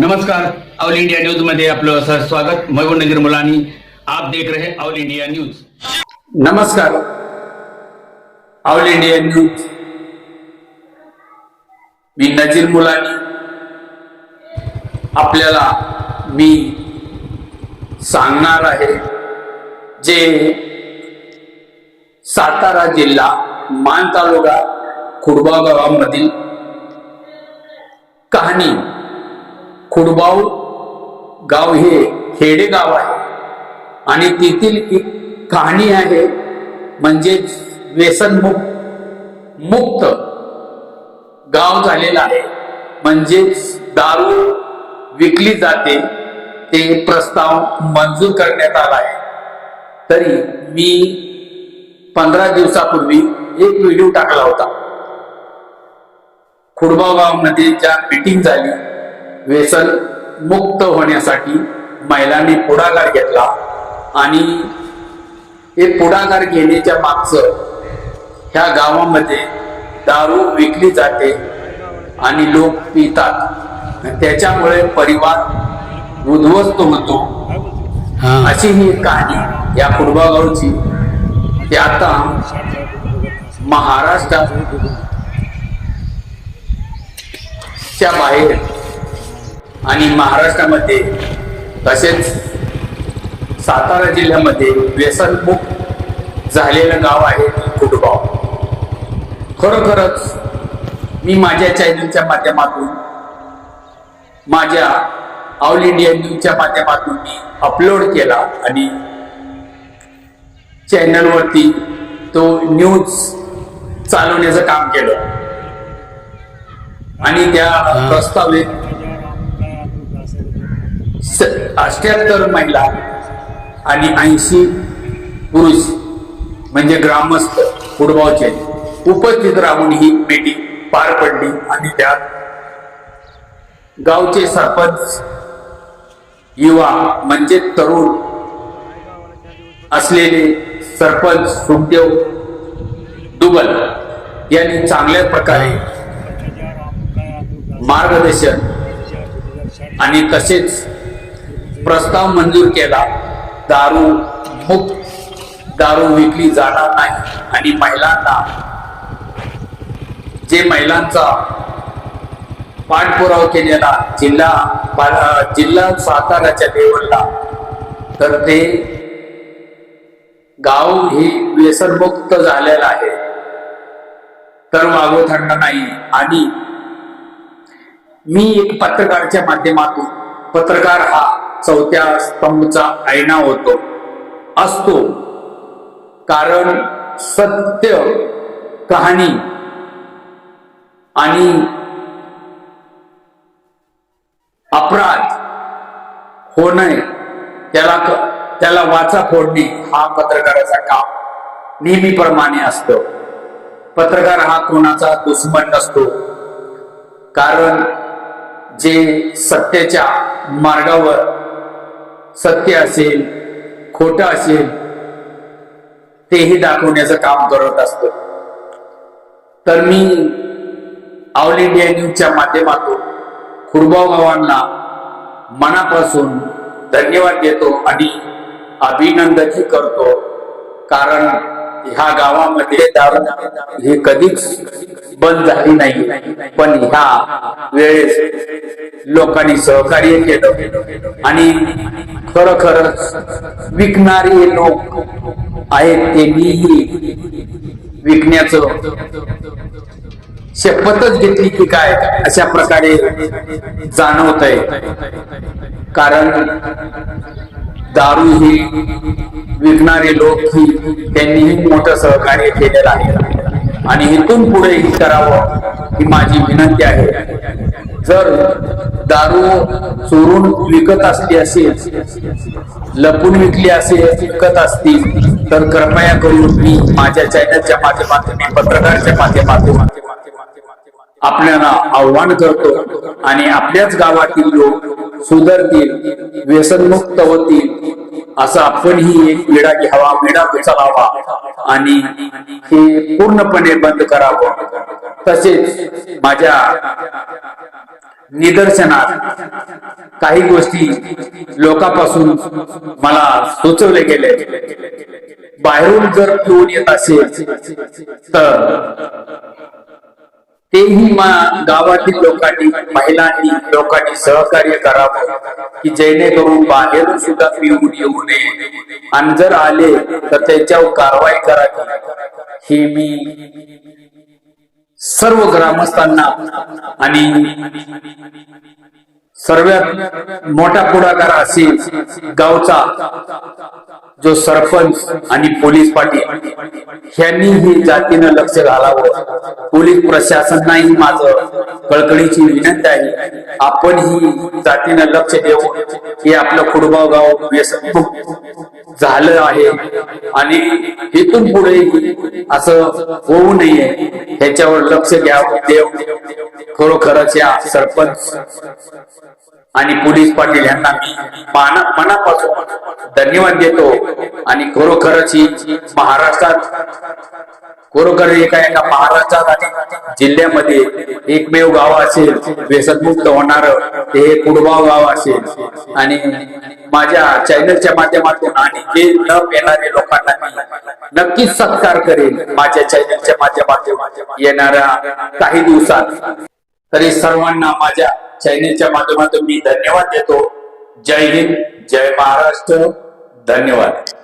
नमस्कार. All India न्यूजमध्ये आपलं सह स्वागत. मयूर नजीर मुलानी आप देख रहे ऑल इंडिया न्यूज. नमस्कार. All India News. मी नजीर मुलानी. आपल्याला मी सांगणार आहे जे सातारा जिल्हा मान तालुका खुडबाव गावामधील कहाणी खुडबाव गाव हे खेडे गाव आहे. आणि तेथील एक कहाणी आहे म्हणजेच व्यसनमुक्त मुक्त गाव झालेलं आहे. म्हणजेच दारू विकली जाते ते प्रस्ताव मंजूर करण्यात आला आहे. तरी मी पंधरा दिवसापूर्वी एक व्हिडिओ टाकला होता. खुडबाव गावमध्ये ज्या मीटिंग झाली व्यसन मुक्त होण्यासाठी महिलांनी पुढाकार घेतला. आणि हे पुढाकार घेण्याच्या मागचं ह्या गावामध्ये दारू विकली जाते आणि लोक पितात. त्याच्यामुळे परिवार उद्ध्वस्त होतो. अशी ही कहाणी या कुडबा गावची ती आता महाराष्ट्रात बाहेर आणि महाराष्ट्रामध्ये तसेच सातारा जिल्ह्यामध्ये व्यसनमुक्त झालेलं गाव आहे कुटुंबाव. खरोखरच मी माझ्या चॅनलच्या माध्यमातून माझ्या ऑल इंडिया न्यूजच्या माध्यमातून मी अपलोड केला आणि चॅनलवरती तो न्यूज चालवण्याचं काम केलं. आणि त्या प्रस्तावित अठ्याहत्तर महिला आणि ऐंशी पुरुष म्हणजे ग्रामस्थ फुटबॉलचे उपस्थित राहून ही मीटिंग पार पडली आणि त्यात गावचे सरपंच युवा म्हणजे तरुण असलेले सरपंच सुखदेव दुबल यांनी चांगल्या प्रकारे मार्गदर्शन आणि तसेच प्रस्ताव मंजूर केला दारू मुक्त दारू विकली जाणार नाही. आणि महिलांना जे महिलांचा पाठपुरावा केलेला जिल्हा पा- जिल्हा साताराच्या लेवलला तर ते गाव हे व्यसनमुक्त झालेलं आहे. तर मागोथंड नाही. आणि मी एक पत्रकारच्या माध्यमातून पत्रकार हा चौथ्या स्तंभचा आयना होतो. असतो. कारण सत्य कहाणी आणि अपराध होणे त्याला त्याला वाचा फोडणे हा पत्रकाराचा काम. नेहमीप्रमाणे असतो. पत्रकार हा कोणाचा दुश्मन नसतो. कारण जे सत्याच्या मार्गावर सत्य असेल खोट असेल तेही दाखवण्याचं काम करत असतो. तर मी ऑल इंडिया न्यूजच्या माध्यमातून खुरबाव गावांना मनापासून धन्यवाद देतो आणि अभिनंदनही करतो. कारण ह्या गावामध्ये दारू हे कधीच बंद झाली नाही. पण ह्या वेळेस लोकांनी सहकार्य केलं आणि खरोखर विकणारे लोक आहेत ते मीही विकण्याचं शपथच घेतली की काय अशा प्रकारे जाणवत आहे कारण दारू ही विकणारे लोक ही त्यांनीही मोठं सहकार्य केलेलं आहे. आणि इथून पुढेही करावं ही माझी विनंती आहे. जर दारू चोरून विकत असली असेल लपून विकली असेल विकत असतील तर कृपया करून मी माझ्या चॅनलच्या माध्यमातून पत्रकारच्या माध्यमातून आपल्याला आव्हान करतो आणि आपल्याच गावातील लोक सुधरतील व्यसनमुक्त होतील असं आपणही एक विडा घ्यावा विडा उचलावा आणि हे पूर्णपणे बंद करावं. तसेच माझ्या निदर्शनात काही गोष्टी लोकांपासून मला सुचवले गेले. बाहेरून जर पिऊन येत असेल तर तेही मा- गावातील लोकांनी महिलांनी लोकांनी सहकार्य करावं की जेणेकरून बाहेरून सुद्धा पिऊन येऊ नये. आणि जर आले तर त्याच्यावर कारवाई करावी. हे मी सर्व ग्रामस्थांना आणि सर्वात मोठा पुढाकार असेल गावचा जो सरपंच आणि पोलीस पाटील ह्यांनी ही जातीनं लक्ष घालावं. पोलीस प्रशासनाही माझं. कळकळीची विनंती आहे. आपण ही जातीनं लक्ष देऊ. हे आपलं कुडगाव गाव झालं आहे. आणि इथून पुढे असं होऊ नये. ह्याच्यावर लक्ष घ्यावं देव खरोखरच या सरपंच आणि पोलीस पाटील यांना मी मनापासून धन्यवाद देतो. आणि खरोखरच ही महाराष्ट्रात खरोखर एका एका महाराष्ट्रात जिल्ह्यामध्ये एकमेव गाव असेल व्यसनमुक्त होणार ते हे कुडबाव गाव असेल. आणि माझ्या चॅनलच्या माध्यमातून आणि जे न येणारे लोकांना मी नक्कीच सत्कार करेन माझ्या चॅनलच्या माध्यमातून येणाऱ्या काही दिवसात. तरी सर्वांना माझ्या चॅनलच्या माध्यमातून मी धन्यवाद देतो. जय हिंद जय महाराष्ट्र. धन्यवाद.